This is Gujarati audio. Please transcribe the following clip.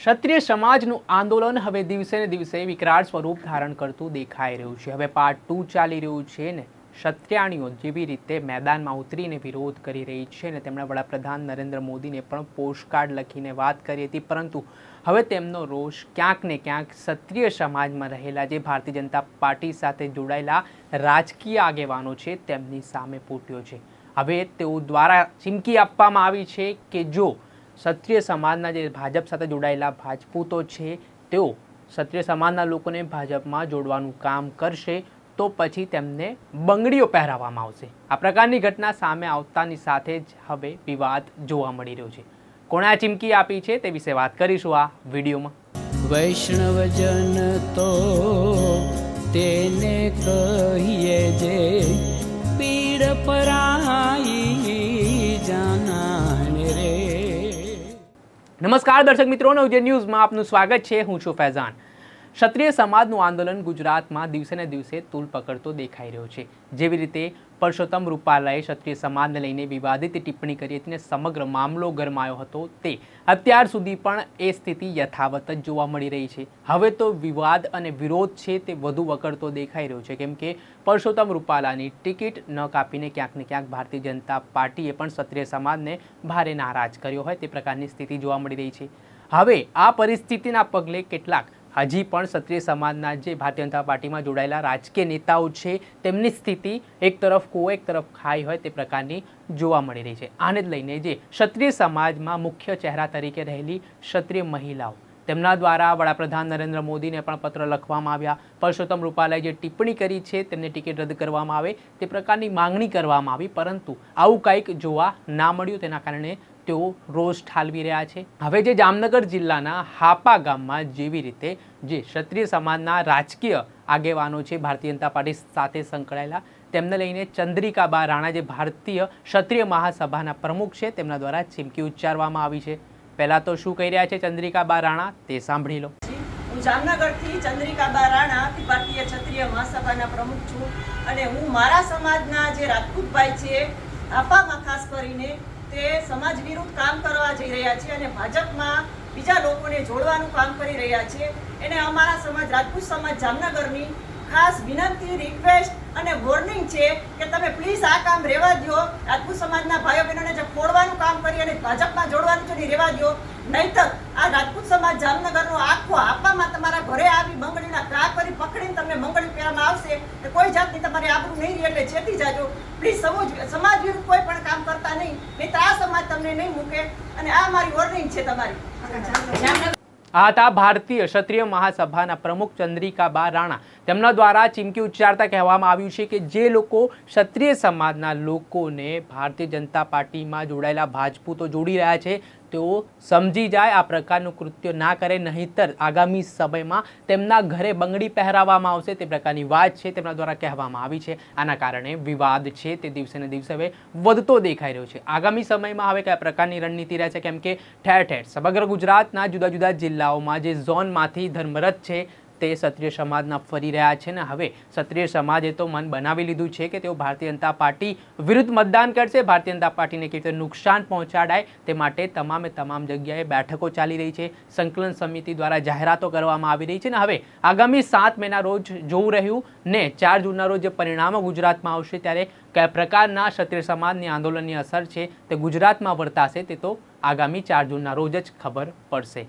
ક્ષત્રિય સમાજનું આંદોલન હવે દિવસે ને દિવસે વિકરાળ સ્વરૂપ ધારણ કરતું દેખાઈ રહ્યું છે. હવે પાર્ટ ટુ ચાલી રહ્યું છે ને ક્ષત્રિયાણીઓ જેવી રીતે મેદાનમાં ઉતરીને વિરોધ કરી રહી છે ને તેમણે વડાપ્રધાન નરેન્દ્ર મોદીને પણ પોસ્ટકાર્ડ લખીને વાત કરી હતી. પરંતુ હવે તેમનો રોષ ક્યાંક ને ક્યાંક ક્ષત્રિય સમાજમાં રહેલા જે ભારતીય જનતા પાર્ટી સાથે જોડાયેલા રાજકીય આગેવાનો છે તેમની સામે ફૂટ્યો છે. હવે તેઓ દ્વારા ચીમકી આપવામાં આવી છે કે જો ક્ષત્રિય સમાજના જે ભાજપ સાથે જોડાયેલા ભાજપૂતો છે, તેઓ ક્ષત્રિય સમાજના લોકોને ભાજપમાં જોડવાનું કામ કરશે, તો પછી તેમને બંગડીઓ પહેરાવવામાં આવશે. આ પ્રકારની ઘટના સામે આવતાની સાથે જ હવે વિવાદ જોવા મળી રહ્યો છે. કોણે આ ચીમકી આપી છે તે વિશે વાત કરીશું આ વિડીયોમાં. વૈષ્ણવજન તો તેને કહીએ જે પીડ પરાઈ નમસ્કાર દર્શક મિત્રો નવજે ન્યૂઝમાં આપનું સ્વાગત છે હું છું ફૈઝાન. ક્ષત્રિય સમાજનું આંદોલન ગુજરાતમાં દિવસે ને દિવસે તૂલ પકડતો દેખાઈ રહ્યો છે. જેવી રીતે પરસોત્તમ રૂપાલાએ ક્ષત્રિય સમાજને લઈને વિવાદિત ટિપ્પણી કરી હતી અને સમગ્ર મામલો ગરમાયો હતો તે. અત્યાર સુધી પણ એ સ્થિતિ યથાવત જ જોવા મળી રહી છે. હવે તો વિવાદ અને વિરોધ છે તે વધુ વકરતો દેખાઈ રહ્યો છે. કેમ કે પરસોત્તમ રૂપાલાની ટિકિટ ન કાપીને ક્યાંક ને ક્યાંક ભારતીય જનતા પાર્ટીએ પણ ક્ષત્રિય સમાજને ભારે નારાજ કર્યો હોય તે પ્રકારની સ્થિતિ જોવા મળી રહી છે. હવે આ પરિસ્થિતિના પગલે કેટલાક હજી પણ ક્ષત્રિય સમાજના જે ભારતીય જનતા પાર્ટીમાં જોડાયેલા રાજકીય નેતાઓ છે, તેમની સ્થિતિ એક તરફ કૂવો, એક તરફ ખાઈ હોય તે પ્રકારની જોવા મળી રહી છે. આને જ લઈને જે ક્ષત્રિય સમાજમાં મુખ્ય ચહેરા તરીકે રહેલી ક્ષત્રિય મહિલાઓ તેમના દ્વારા વડાપ્રધાન નરેન્દ્ર મોદીને પણ પત્ર લખવામાં આવ્યા. પરસોત્તમ રૂપાલાએ જે ટિપ્પણી કરી છે, તેમને ટિકિટ રદ કરવામાં આવે, તે પ્રકારની માંગણી કરવામાં આવી, પરંતુ આવું કંઈક જોવા ના મળ્યું. તેના કારણે તેઓ રોષ ઠાલવી રહ્યા છે. હવે જે જામનગર જિલ્લાના હાપા ગામમાં જેવી રીતે જે ક્ષત્રિય સમાજના રાજકીય આગેવાનો છે, ભારતીય જનતા પાર્ટી સાથે સંકળાયેલા, તેમને લઈને ચંદ્રિકાબા રાણા જે ભારતીય ક્ષત્રિય મહાસભાના પ્રમુખ છે, તેમના દ્વારા ચીમકી ઉચ્ચારવામાં આવી છે. પહેલા તો શું કહી રહ્યા છે ચંદ્રિકાબા રાણા તે સાંભળી લો. હું જામનગરથી ચંદ્રિકાબા રાણા ભારતીય ક્ષત્રિય મહાસભાના પ્રમુખ છું અને હું મારા સમાજના જે રાજપૂતભાઈ છે, આપામાં ખાસ કરીને તે સમાજ વિરુદ્ધ કામ કરવા જઈ રહ્યા છે અને ભાજપમાં બીજા લોકોને જોડવાનું કામ કરી રહ્યા છે. એને અમારા સમાજ, રાજપૂત સમાજ જામનગરની ખાસ વિનંતી રિક્વેસ્ટ અને વોર્નિંગ છે કે તમે પ્લીઝ આ કામ રહેવા દો રાજપૂત સમાજના ભાઈઓ બહેનોને જે ફોડવાનું કામ કરી અને ભાજપમાં જોડવાનું છે રહેવા દો નહીતર આ રાજપૂત સમાજ જામનગરનો આખો આપવામાં તમારા ઘરે આવી બંગડીના કા કરી પકડીને તમને બંગડી પહેરવામાં આવશે તો કોઈ જાતની તમારે આબરૂ નહીં રહે એટલે છેતી જાજો. પ્લીઝ સમજ, સમાજ વિરુદ્ધ કોઈ પણ કામ કરતા નહીં. નહીં તો આ સમાજ તમને નહીં મૂકે. અને આ મારી વોર્નિંગ છે તમારી. આ હતા ભારતીય ક્ષત્રિય મહાસભાના પ્રમુખ ચંદ્રિકાબા રાણા. તેમના દ્વારા ચીમકી ઉચ્ચારતા કહેવામાં આવ્યું છે કે જે લોકો ક્ષત્રિય સમાજના લોકોને ભારતીય જનતા પાર્ટીમાં જોડાયેલા ભાજપૂતો જોડી રહ્યા છે તેઓ સમજી જાય આ પ્રકારનું કૃત્ય ના કરે, નહીંતર આગામી સમયમાં તેમના ઘરે બંગડી પહેરાવવામાં આવશે. તે પ્રકારની વાત છે, તેમના દ્વારા કહેવામાં આવી છે. આના કારણે વિવાદ છે, તે દિવસે ને દિવસે હવે વધતો દેખાઈ રહ્યો છે. આગામી સમયમાં હવે કયા પ્રકારની રણનીતિ રહે છે? કેમ કે ઠેર ઠેર સમગ્ર ગુજરાતના જુદા જુદા જિલ્લાઓમાં જે ઝોનમાંથી ધર્મરથ છે તે ક્ષત્રિય સમાજના ફરી રહ્યા છે ને હવે ક્ષત્રિય સમાજે તો મન બનાવી લીધું છે કે તેઓ ભારતીય જનતા પાર્ટી વિરુદ્ધ મતદાન કરશે. ભારતીય જનતા પાર્ટીને કેવી રીતે નુકસાન પહોંચાડાય તે માટે તમામે તમામ જગ્યાએ બેઠકો ચાલી રહી છે. સંકલન સમિતિ દ્વારા જાહેરાતો કરવામાં આવી રહી છે ને હવે આગામી સાત મેના રોજ જોવું રહ્યું ને ચાર જૂનના રોજ જે પરિણામો ગુજરાતમાં આવશે ત્યારે કયા પ્રકારના ક્ષત્રિય સમાજની આંદોલનની અસર છે તે ગુજરાતમાં વર્તાશે તે તો આગામી ચાર જૂનના રોજ જ ખબર પડશે.